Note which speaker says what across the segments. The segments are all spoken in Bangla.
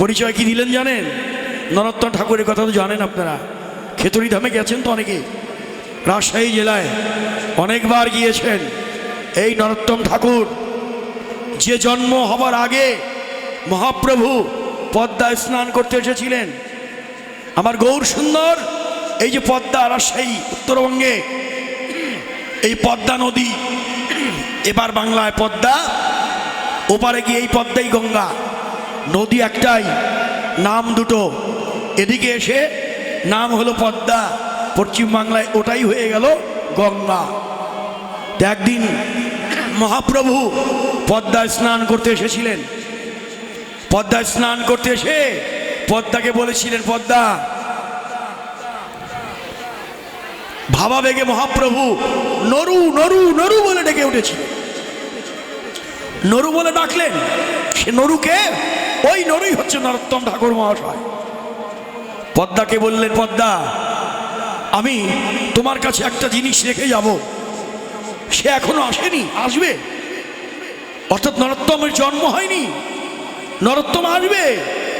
Speaker 1: পরিচয় কি দিলেন জানেন? নরোত্তম ঠাকুরের কথা তো জানেন আপনারা। খেতড়ি ধামে গেছেন তো অনেকে। রাজশাহী জেলায় অনেকবার গিয়েছেন। এই নরোত্তম ঠাকুর, যে জন্ম হবার আগে মহাপ্রভু পদ্মায় স্নান করতে এসেছিলেন। আমার গৌর সুন্দর, এই যে পদ্মা রাজশাহী উত্তরবঙ্গে, এই পদ্মা নদী, এবার বাংলায় পদ্মা, ওপারে গিয়ে এই পদ্মাই গঙ্গা। নদী একটাই, নাম দুটো। এদিকে এসে নাম হলো পদ্মা, পশ্চিম বাংলায় ওটাই হয়ে গেল গঙ্গা। একদিন মহাপ্রভু পদ্মায় স্নান করতে এসেছিলেন। পদ্মায় স্নান করতে এসে পদ্মাকে বলেছিলেন, পদ্মা ভাবা বেগে মহাপ্রভু, নরু নরু নরু বলে ডেকে উঠেছিল নরু বলে ডাকলেন, সে নরুকে ওই নরুই হচ্ছে নরোত্তম ঠাকুর মহাশয়। পদ্মাকে বললেন, পদ্মা, আমি তোমার কাছে একটা জিনিস রেখে যাব। সে এখনও আসেনি, আসবে। অর্থাৎ নরোত্তমের জন্ম হয়নি। নরোত্তম আসবে।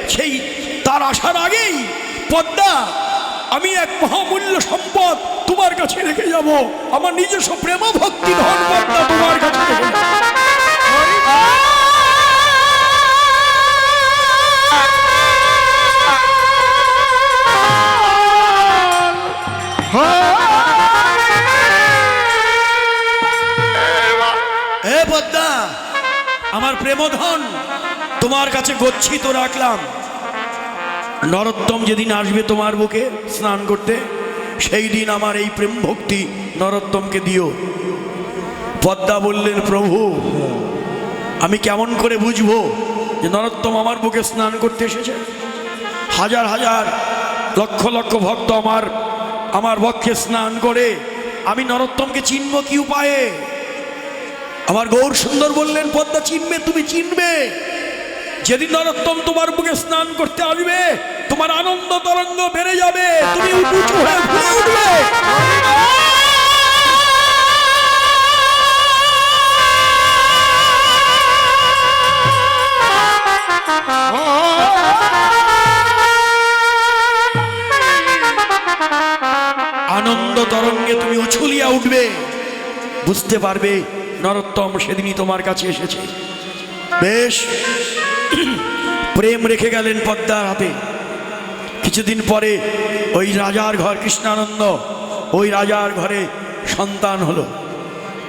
Speaker 1: সেই তার আসার আগেই, পদ্মা, আমি এক মহামূল্য সম্পদ তোমার কাছে রেখে যাব। আমার নিজস্ব প্রেম ভক্তি ধন পদ্মা তোমার কাছে রেখে আমার প্রেমধন, তোমার কাছে গচ্ছিত রাখলাম। নরোত্তম যেদিন আসবে তোমার বুকে স্নান করতে, সেই দিন আমার এই প্রেম ভক্তি নরোত্তমকে দিও। পদ্মা বললেন, প্রভু, আমি কেমন করে বুঝব যে নরোত্তম আমার বুকে স্নান করতে এসেছে? হাজার হাজার, লক্ষ লক্ষ ভক্ত আমার আমার বক্ষে স্নান করে, আমি নরোত্তমকে চিনব কি উপায়ে? আমার গৌর সুন্দর বললেন, পদ্মা চিনবে, তুমি চিনবে। যেদিন নরোত্তম তোমার বুকে স্নান করতে আসবে, তোমার আনন্দ তরঙ্গ বেড়ে যাবে, তুমি উঠবে। আনন্দ তরঙ্গে তুমি উছুলিয়া উঠবে, বুঝতে পারবে নরোত্তম সেদিনই তোমার কাছে এসেছে। বেশ। প্রেম রেখে গেলেন পদ্মার হাতে। কিছুদিন পরে ওই রাজার ঘর কৃষ্ণানন্দ ওই রাজার ঘরে সন্তান হলো।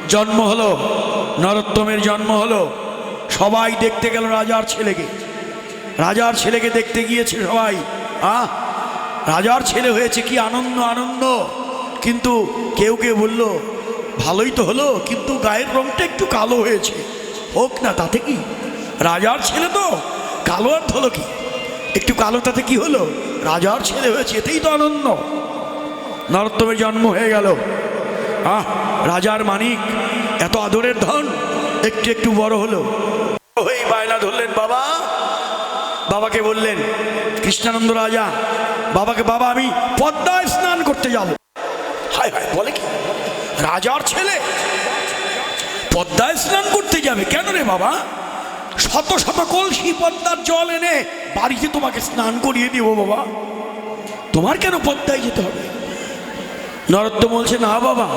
Speaker 1: জন্ম হলো নরোত্তমের জন্ম হলো। সবাই দেখতে গেল রাজার ছেলেকে। রাজার ছেলেকে দেখতে গিয়েছে সবাই। আহ রাজার ছেলে হয়েছে কি আনন্দ আনন্দ। কিন্তু কেউ কেউ বলল ভালোই তো হলো, কিন্তু গায়ের রংটা একটু কালো হয়েছে। হোক না, তাতে কি? রাজার ছেলে তো, কালো আর হলো কি? একটু কালো, তাতে কি হলো? রাজার ছেলে হয়েছে, এতেই তো আনন্দ। নরোত্তমের জন্ম হয়ে গেল। আহ, রাজার মানিক, এত আদরের ধন, একটু একটু বড় হলো। হয়ে বায়না ধরলেন বাবা। বাবাকে বললেন, কৃষ্ণানন্দ রাজা, বাবাকে, বাবা, আমি পদ্মায় স্নান করতে যাব। হায় হায়, বলে কি? রাজার ছেলে। পদ্মায় স্নান করতে যাবে। কেন রে বাবা? শত শত কলসি পদ্মার জল এনে বাড়িতে তোমাকে স্নান করিয়ে দিব বাবা। তোমার কেন পদ্মায় যেতে হবে? নরোত্তম বলছে, না বাবা,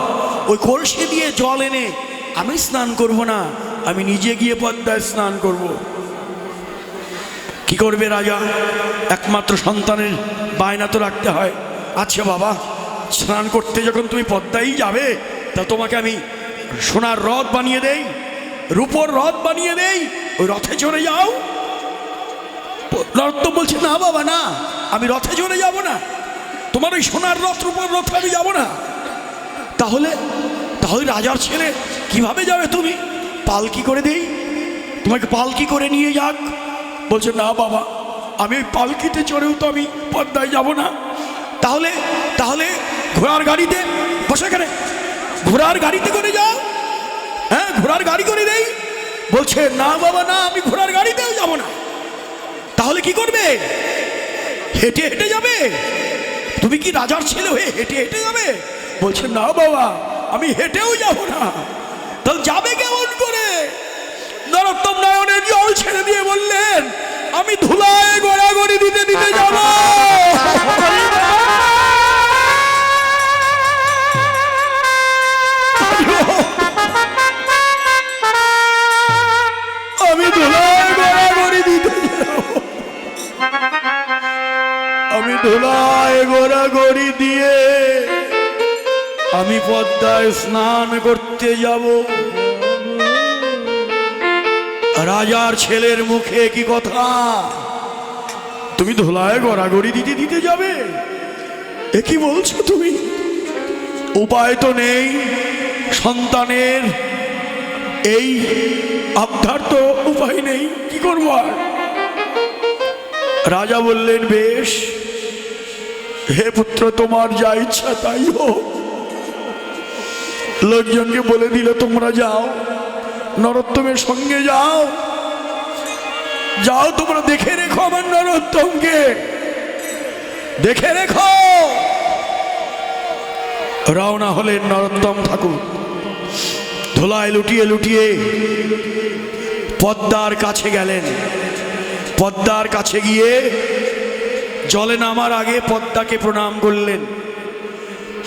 Speaker 1: ওই কলসি দিয়ে জল এনে আমি স্নান করব না, আমি নিজে গিয়ে পদ্মায় স্নান করব। কি করবে রাজা? একমাত্র সন্তানের বায়না তো রাখতে হয়। আচ্ছা বাবা স্নান করতে যখন তুমি পদ্মাই যাবে, তা তোমাকে আমি সোনার রথ বানিয়ে দেই, রূপর রথ বানিয়ে দেই, ওই রথে চড়ে যাও। রথ তো বলছে, না বাবা, না, আমি রথে চড়ে যাব না। তোমার ওই সোনার রথ, রূপর রথে আমি যাব না। তাহলে তাহলে রাজার ছেলে কীভাবে যাবে তুমি? পালকি করে দেই? তোমাকে পালকি করে নিয়ে যাক? বলছে, না বাবা, আমি ওই পালকিতে চড়েও তো আমি পদ্মায় যাব না। তাহলে তাহলে ঘোড়ার গাড়িতে, বসে কেন ঘোড়ার গাড়িতে করে যাও। হ্যাঁ ঘোড়ার গাড়ি করে দেই। বলছে, না বাবা, না, আমি ঘোড়ার গাড়িতেও যাব না। তাহলে কি করবে? হেঁটে হেঁটে যাবে। তুমি কি রাজার ছেলে হয়ে হেঁটে হেঁটে যাবে? বলছে, না বাবা, আমি হেঁটেও যাব না। তাহলে যাবে কেমন করে? নরোত্তম নয়নের জল ছেড়ে দিয়ে বললেন, আমি ধুলায় গোড়া দিতে যাব। ধুলায় গড়াগড়ি দিয়ে আমি পদ্মায় স্নান করতে যাব। রাজার ছেলের মুখে কি কথা? তুমি ধুলায় গড়াগড়ি দিতে দিতে যাবে? এ কি বলছো তুমি? উপায় তো নেই সন্তানের। এই আবধার তো উপায় নেই, কি করব আর? রাজা বললেন, বেশ হে পুত্র, তোমার যা ইচ্ছা তাই হোক। লোকজনকে বলে দিল তোমরা যাও। নরোত্তমের সঙ্গে যাও। যাও, তোমরা দেখে রেখো আমার নরোত্তমকে। দেখে রেখো। রওনা হলেন নরোত্তম ঠাকুর। ধুলায় লুটিয়ে লুটিয়ে পদ্মার কাছে গেলেন। পদ্মার কাছে গিয়ে জলে নামার আগে পদ্মাকে প্রণাম করলেন।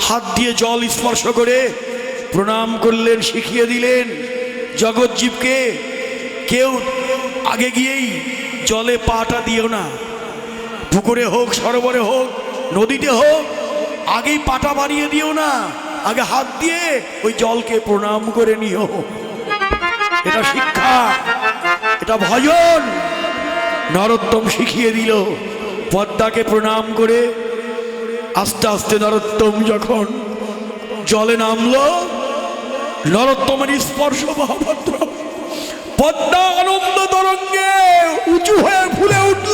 Speaker 1: হাত দিয়ে জল স্পর্শ করে প্রণাম করলেন, শিখিয়ে দিলেন জগৎজীবকে কেউ আগে গিয়েই জলে পাটা দিও না। পুকুরে হোক, সরোবরে হোক, নদীতে হোক, আগেই পাটা বাড়িয়ে দিও না। আগে হাত দিয়ে ওই জলকে প্রণাম করে নিও। এটা শিক্ষা, এটা ভজন। নরোত্তম শিখিয়ে দিল। পদ্মাকে প্রণাম করে আস্তে আস্তে নরোত্তম যখন জলে নামলো, নরোত্তমের স্পর্শ মহাভদ্র পদ্মা আনন্দ তরঙ্গে উঁচু হয়ে ফুলে উঠল।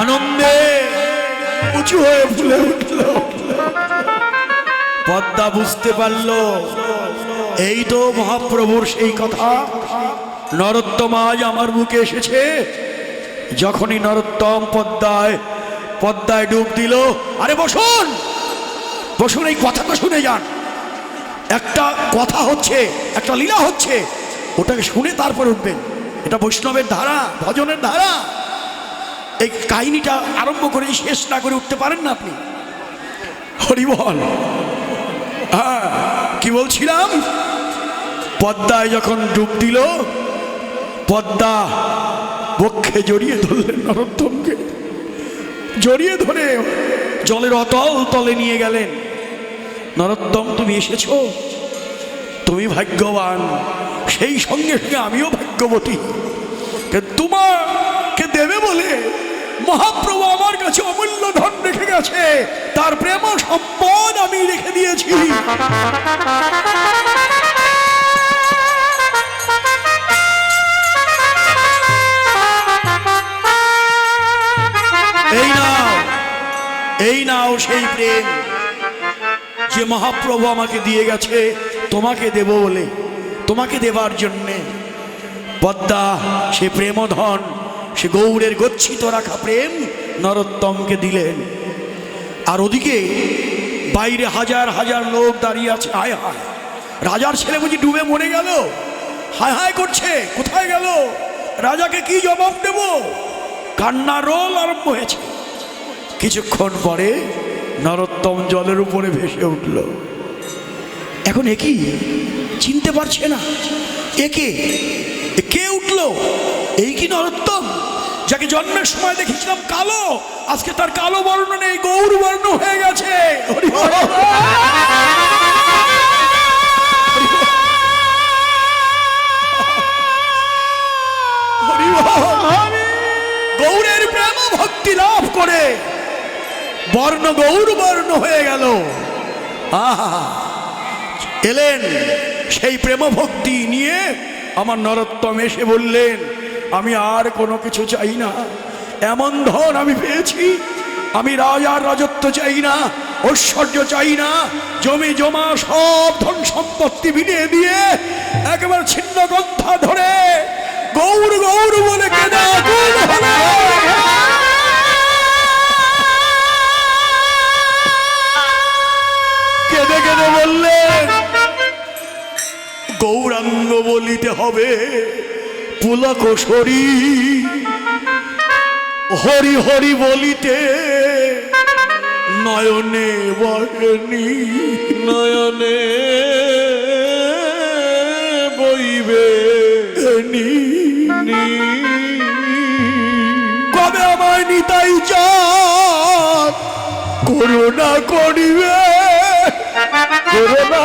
Speaker 1: আনন্দে উঁচু হয়ে ফুলে উঠল। পদ্মা বুঝতে পারল। এই তো মহাপ্রভুর সেই কথা। নরোত্তম আজ আমার বুকে এসেছে। যখনই নরোত্তম পদ্মায় পদ্মায় ডুব দিল, আরে বসুন! বসুন, এই কথাটা শুনে যান। একটা কথা হচ্ছে, একটা লীলা হচ্ছে। ওটাকে শুনে তারপর উঠবেন। এটা বৈষ্ণবের ধারা, ভজনের ধারা। এই কাহিনীটা আরম্ভ করে শেষ না করে উঠতে পারেন না আপনি। হরিবল। হ্যাঁ কি বলছিলাম? পদ্মায় যখন ডুব দিল, পদ্মা বক্ষে জড়িয়ে ধরলেন নরোত্তমকে। জড়িয়ে ধরে জলের অতল তলে নিয়ে গেলেন। নরোত্তম, তুমি এসেছ? তুমি ভাগ্যবান। সেই সঙ্গে সঙ্গে আমিও ভাগ্যবতী। বলে মহাপ্রভু আমার কাছে অমূল্য ধন রেখে গেছে। তার প্রেম সম্পদ আমি রেখে দিয়েছি। এই নাও এই নাও সেই প্রেম যে মহাপ্রভু আমাকে দিয়ে গেছে। তোমাকে দেব বলে, তোমাকে দেবার জন্যে। পদ্মা, সে প্রেমধন সে গৌরের গচ্ছিত রাখা প্রেম নরোত্তমকে দিলেন। আর ওদিকে বাইরে হাজার হাজার লোক দাঁড়িয়ে আছে। হায় হায়। রাজার ছেলে বুঝি ডুবে মরে গেল? হায় হায় করছে। কোথায় গেল? রাজাকে কি জবাব দেব? কান্নার রোল আরম্ভ হয়েছে। কিছুক্ষণ পরে নরোত্তম জলের উপরে ভেসে উঠল। এখন একই চিনতে পারছে না। একে কে উঠল? এই কি নরোত্তম? যাকে জন্মের সময় দেখেছিলাম কালো, আজকে তার কালো বর্ণ নেই, গৌর বর্ণ হয়ে গেছে। গৌরের প্রেম ভক্তি লাভ করে বর্ণ গৌর বর্ণ হয়ে গেল আহা, এলেন সেই প্রেম ভক্তি নিয়ে আমার নরোত্তম এসে বললেন আমি আর কোনো কিছু চাই না। এমন ধন আমি পেয়েছি, আমি রাজার রাজত্ব চাই না, ঐশ্বর্য চাই না। জমি জমা সব ধন সম্পত্তি বিলিয়ে দিয়ে একেবারে ছিন্ন গন্থা ধরে গৌর গৌর বলে কেনা কেঁদে কেঁদে বললেন বলিতে হবে পুলক শরী হরি হরি বলিতে নয়নে বহেনি
Speaker 2: নয়নে বইবে
Speaker 1: কবে আমায় নিতাই চাঁদ? করুণা করিবে
Speaker 2: করোনা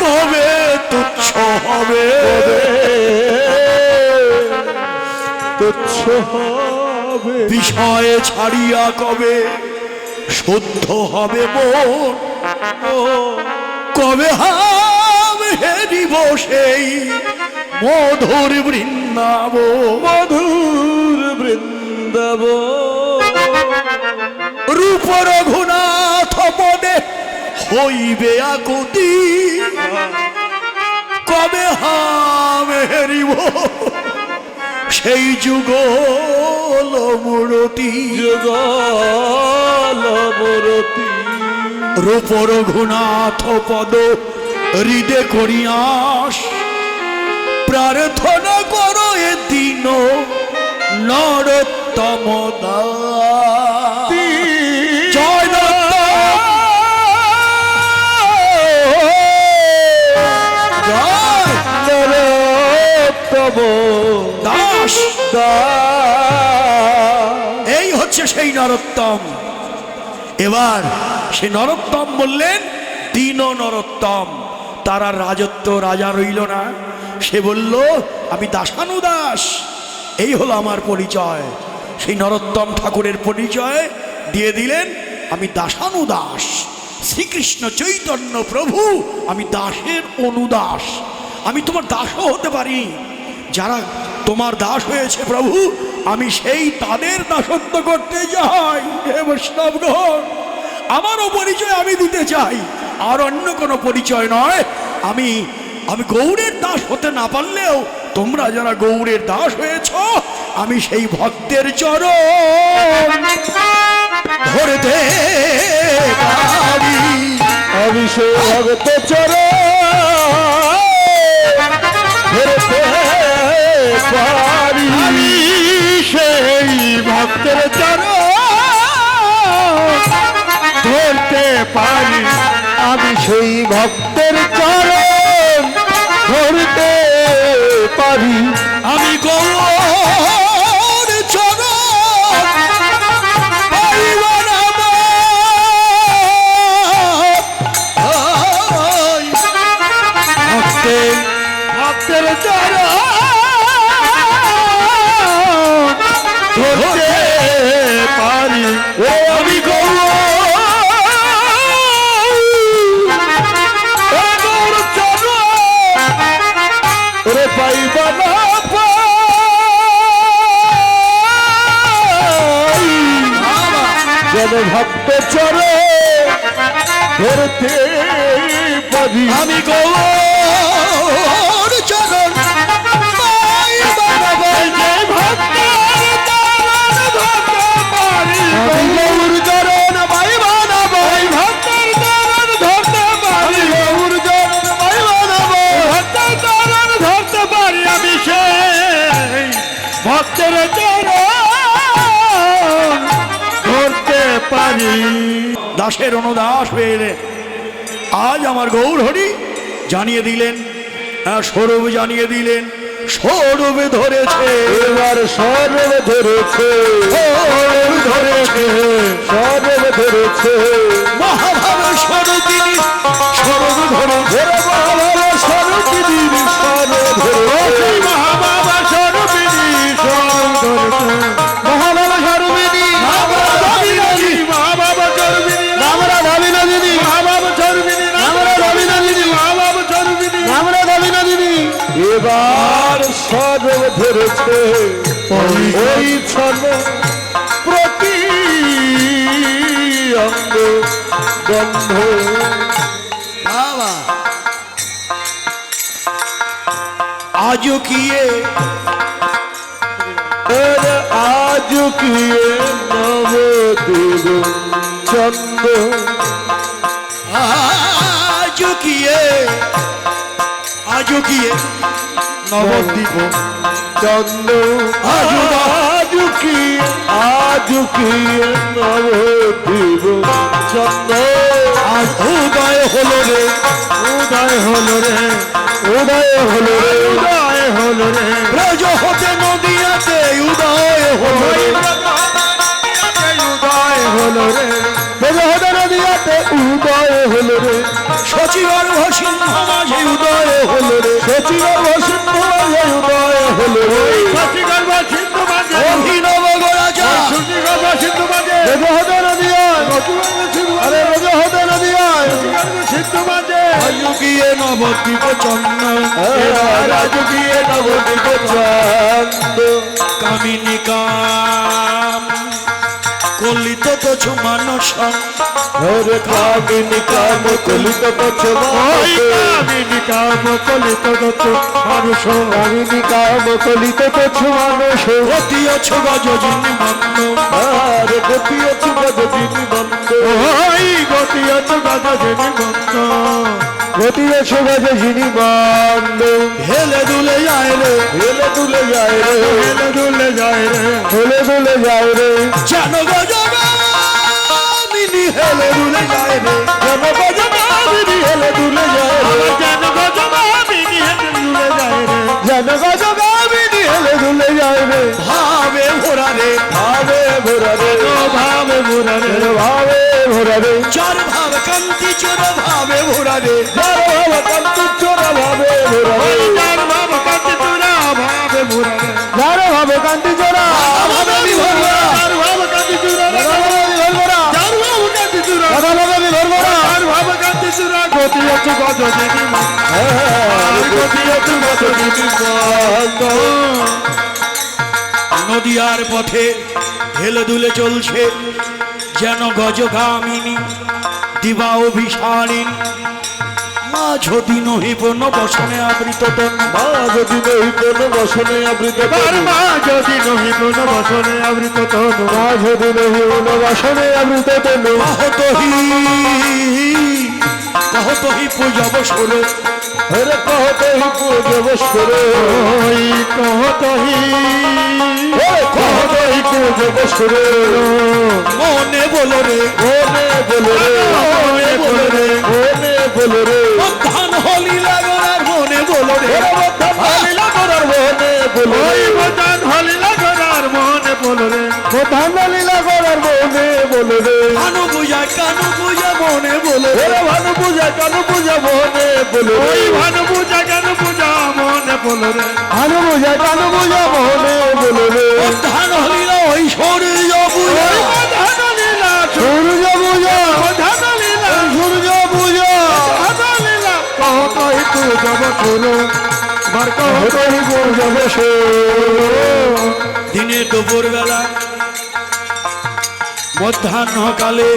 Speaker 1: কবে তুচ্ছ হবে?
Speaker 2: তুচ্ছ হবে।
Speaker 1: বিষয়ে ছাড়িয়া কবে শুদ্ধ হবে মন? কবে হাম হেরিব সেই মধুর বৃন্দাব
Speaker 2: মধুর বৃন্দাব
Speaker 1: রূপ রঘুনাথ পদে হইবে আকুতি। কবে হাম হেরিব? সেই যুগল মূরতি।
Speaker 2: যুগল মূরতি।
Speaker 1: রূপ রঘুনাথ পদ হৃদে করিয়াস। প্রার্থনা করো এ দিন নরোত্তম দাস।
Speaker 2: নরোত্তম
Speaker 1: দাস। এই হচ্ছে সেই নরোত্তম। এবার সে নরোত্তম বললেন, দীন নরোত্তম। তার রাজত্ব রাজা রইল না। সে বলল, আমি দাসানুদাস। এই হলো আমার পরিচয়। সেই নরোত্তম ঠাকুরের পরিচয় দিয়ে দিলেন, আমি দাসানুদাস। শ্রীকৃষ্ণ চৈতন্য প্রভু, আমি দাসের অনুদাস। আমি তোমার দাসও হতে পারি। যারা তোমার দাস হয়েছে প্রভু, আমি সেই তাদের দাসত্ব করতে যাই। হে বৈষ্ণবগণ, আমারও পরিচয় আমি দিতে চাই, আর অন্য কোনো পরিচয় নয়। আমি আমি গৌরের দাস হতে না পারলেও তোমরা যারা গৌরের দাস হয়েছ, আমি সেই ভক্তের চরণ ধরতে পারি।
Speaker 2: আমি সে ভগত চর পারি
Speaker 1: আমি সেই ভক্তের চরণ
Speaker 2: ধরতে পারি। আমি
Speaker 1: গৌর
Speaker 2: ধরতে পারি। আমি গৌর চরণ ভক্তের চরণ ধরতে পারি।
Speaker 1: দাসের অনুদাস হয়ে আজ আমার গৌর হরি জানিয়ে দিলেন হ্যাঁ, সৌরভ জানিয়ে দিলেন সৌরভে ধরেছে।
Speaker 2: এবার সরব ধরেছে। সরব ধরেছে। সরব ধরেছে।
Speaker 1: মহাভাব স্বরূপিনী সৌরভ ধরেছে।
Speaker 2: মহাবাবা স্বরূপিনী সরব ধরেছে। ধরেছে। ওই ছন্ন প্রতি অঙ্গ গন্ধ।
Speaker 1: বাবা। আজও কি এ?
Speaker 2: এর আজ ঝুঁকিয়ে নবদেব চন্দ্র
Speaker 1: আজুকিয়ে আজুকিয়ে নবদ্বীপ
Speaker 2: চন্দ্র। আজুকি আজুকিয়ে নবদেব চন্দ্র?
Speaker 1: আজ উদয় হলো রে।
Speaker 2: উদয় হলো রে। উদয় হলো রে। উদয় হলো রে।
Speaker 1: ব্রজ হতে নদিয়াতে উদয় হলো রে।
Speaker 2: উদয় হলো রে। বেদহদ নদিয়াতে উদয় হলো রে।
Speaker 1: সচিবর সিংহ মাঝে উদয় হলো রে।
Speaker 2: সচিব সিন্ধু মাঝে উদয় হলো রে। সচিগর্ভ সিন্ধু মাঝে
Speaker 1: অভিনব
Speaker 2: মাঝে নদিয়ায়। আরে নদিয়ায়। সিন্ধু মাঝে
Speaker 1: আজুকিয়ে নবদ্বীপ চন্দ্র।
Speaker 2: রাজকীয় নবদ্বীপ চন্দ
Speaker 1: কামিনী কাম কলিত তো মানস
Speaker 2: হরে কামিনী কাম কলিত কচ্ছমাই কামিনী কাম কলিত কচ্ছ মানুষ। কামিনী কাম কলিত কচ্ছ মানুষ।
Speaker 1: অতি অছ গজ যিনি মন্দ
Speaker 2: আরে গতি আছে গদিনী বন্ধ। ওই গতি আছে গদিনী বন্ধ। গতি আছে গদিনী বন্ধ।
Speaker 1: হেলে দুলে যায় রে।
Speaker 2: হেলে দুলে যায় রে। হেলে দুলে যায় রে। হেলে দুলে যায় রে।
Speaker 1: যেন গজ মিনি হেলে দুলে যায় রে
Speaker 2: জন গজমাবিনী হেলে দুলে যায় রে জন গজমাবিনী হেলে দুলে যায় রে জন গজমাবিনী হেলে দুলে যায় রে
Speaker 1: ভাবে ভরা রে
Speaker 2: ভাবে ভরা রে ভাবে ভরা রে ভাবে ভরা রে
Speaker 1: চার ভাব কান্তি চোর ভাবে ভরা রে
Speaker 2: যার ভাব কান্তি চোরা ভাবে
Speaker 1: নদিয়ার পথে হেলে দুলে চলছে যেন গজগামিনী দিবা অভিসারিণী বসনে আবৃত তন।
Speaker 2: মা যদি নহি কোন বসনে আবৃত মা যদি নহি কোন বসনে আবৃত তনু। মা যদি নহি কোন বসনে আবৃত তনু।
Speaker 1: কহতহি কহতহি পূজব সুর
Speaker 2: হরে কহতহি পূজে বসরে ওই কহতহি হরে কহতহি পূজে বসরে
Speaker 1: মনে বলো রে।
Speaker 2: ওনে বলো রে। ওনে বলো রে। ওনে বলো রে।
Speaker 1: ধান হলি লাগনার মনে বলো রে।
Speaker 2: ওরে বদ্ধন হলিলা করার মনে বলো ওই বলো রে। বদ্ধন হলিলা করার মনে বলো রে।
Speaker 1: কানু পূজা কানু পূজা মনে বলো রে।
Speaker 2: ভানু পূজা কানু পূজা মনে বলো ওই ভানু পূজা কানু পূজা মনে বলো রে। ভানু পূজা কানু পূজা মনে বলো রে।
Speaker 1: ধান হলিলা ওই সূর্য পূজা।
Speaker 2: সূর্য পূজা। লীলা। সূর্য পূজা। ধান লীলা। কত একটু যাব
Speaker 1: দিনে দুপুর বেলা মধ্যাহ্নকালে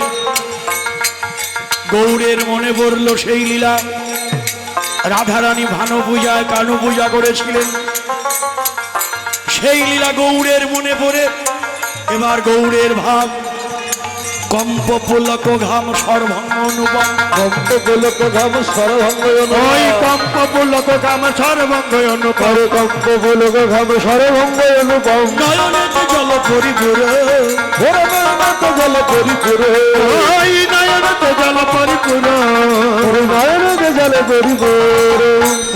Speaker 1: গৌড়ের মনে পড়ল সেই লীলা। রাধারানী ভানু পূজায় কানু পূজা করেছিলেন। সেই লীলা গৌড়ের মনে পড়ে। এবার গৌড়ের ভাব কম্প পুলক ঘাম সর্বঙ্গ অনুপম।
Speaker 2: কম্প গোলক ঘাম সরভঙ্গ ওই কম্প গোলক ঘাম সরভঙ্গ অনুপম। কম্প গোলক ঘাম সরভঙ্গ অনুপম।
Speaker 1: নয়নেতে জল পরিপুরে।
Speaker 2: নয়নত জল পরিপুর। ওই নয়নত জল পরিপুর। ওরে নয়নত জল পরিপুর।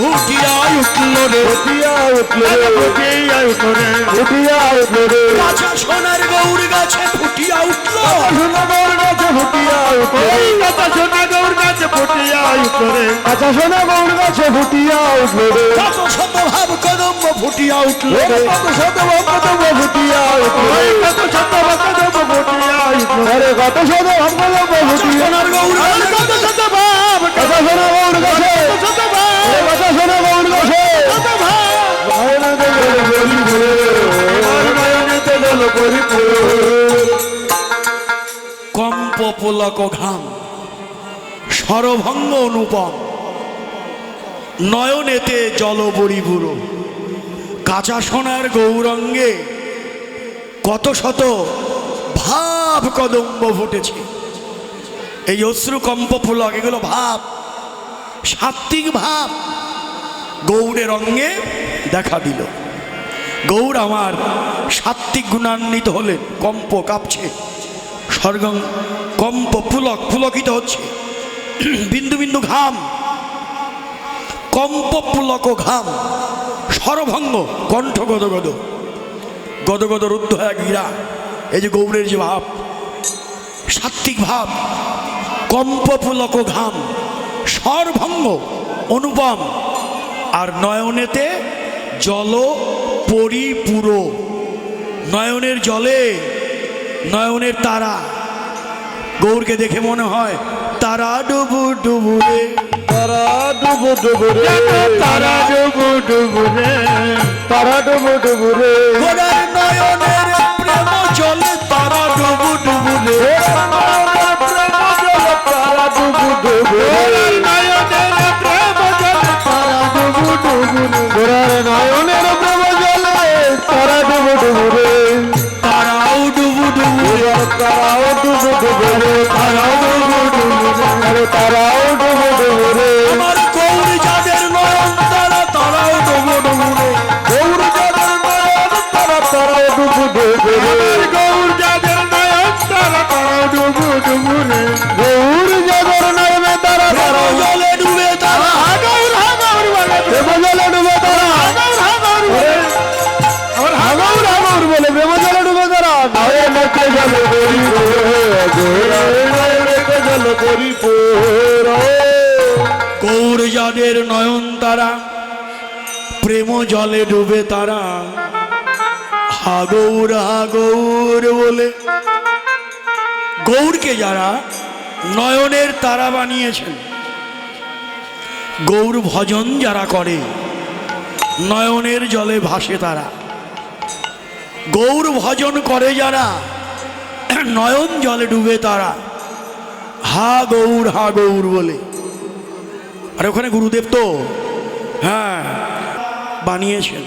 Speaker 1: উঠিয়া উঠল রে।
Speaker 2: উঠিয়া উঠল রে। উঠিয়া উঠল রে। উঠিয়া উঠল রে।
Speaker 1: কাঁচা সোনার গৌর গাছে ফুটিয়া উঠল
Speaker 2: সোনা গৌর গাছে ফুটিয়া উঠল কথা সোনা গৌর গাছে ফুটিয়া উঠল রে আচ্ছা সোনা গৌর গাছে ফুটিয়া উঠল
Speaker 1: কত শত ভাব কদম্ব ফুটিয়া উঠল
Speaker 2: কত শত ভক্তব্য ফুটিয়া উঠল কত শত ভক্তব্য ফুটিয়া উঠল রে কত শত ভক্তব্য ফুটিয়া
Speaker 1: সোনার গাছে
Speaker 2: কত শত ভাব গাছে কত শত ভাব গাছে কত ভাব নয়নতে জল পরিপুর
Speaker 1: কম্প পুলক ঘাম সরভঙ্গ অনুপম। নয়নেতে জল বরিপুর কাঁচা সোনার গৌরঙ্গে কত শত ভাব কদম্ব ফুটেছে। এই অশ্রু কম্প পুলক এগুলো ভাব সাত্বিক ভাব, গৌড়ের অঙ্গে দেখা দিল। গৌর আমার সাত্বিক গুণান্বিত হলেন কম্প কাঁপছে। স্বর্গম কম্প পুলক পুলকিত হচ্ছে। বিন্দু বিন্দু ঘাম, কম্প পুলক ঘাম, সরভঙ্গ কণ্ঠ গদ গদ। গদ গদ রুদ্ধ হয়ে গিরা, এই যে গৌরের যে ভাব, সাত্বিক ভাব, কম্প পুলক ঘাম, সরভঙ্গ অনুপম। আর নয়নেতে জল পরিপুরো নয়নের জলে নয়নের তারা। গৌরকে দেখে মনে হয় তারা ডুবু ডুবু
Speaker 2: তারা ডুবু ডুবু তারা ডুবু ডুবু তারা ডুবু ডুবু
Speaker 1: গোড়ার নয়নের প্রেম জলে তারা ডুবু ডুবু
Speaker 2: তারা ডুবু ডুবু হাগৌর হাগৌর বলে।
Speaker 1: গৌরকে যারা নয়নের তারা বানিয়েছেন, গৌর ভজন যারা করে, নয়নের জলে ভাসে তারা। গৌর ভজন করে যারা, নয়ন জলে ডুবে তারা। হা গৌর হা গৌর বলে। আর ওখানে গুরুদেব তো হ্যাঁ বানিয়েছেন।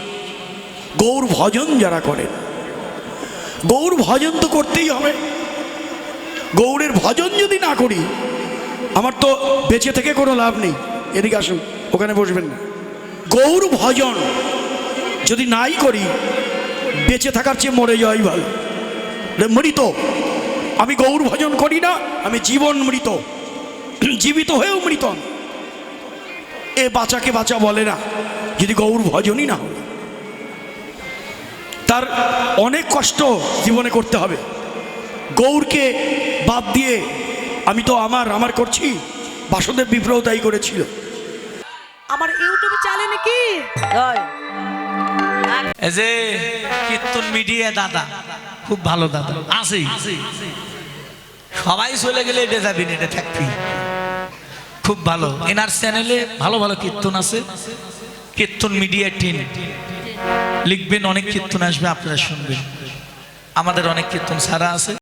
Speaker 1: গৌর ভজন যারা করেন গৌর ভজন তো করতেই হবে। গৌরের ভজন যদি না করি, আমার তো বেঁচে থেকে কোনো লাভ নেই। এদিকে আসুন, ওখানে বসবেন না। গৌর ভজন যদি নাই করি, বেঁচে থাকার চেয়ে মরে যাওয়াই ভালো। মৃত, আমি গৌর ভজন করি না, আমি জীবন মৃত। জীবিত হয়েও মৃত এ বাঁচাকে বাঁচা বলে না, যদি গৌর ভজনই না হয়। তার অনেক কষ্ট জীবনে করতে হবে। গৌরকে বাদ দিয়ে আমি তো আমার আমার করছি বাসুদেব বিপ্লব তাই করেছিল।
Speaker 3: আমার ইউটিউবে চ্যানেল নাকি
Speaker 4: এই। যে কীর্তন মিডিয়া দাদা খুব ভালো দাদা আসি সবাই চলে গেলে এটা যাবি না এটা থাকবি খুব ভালো। এনার চ্যানেলে ভালো ভালো কীর্তন আছে। কীর্তন মিডিয়া টিম লিখবেন অনেক কীর্তন আসবে আপনারা শুনবেন। আমাদের অনেক কীর্তন সারা আছে।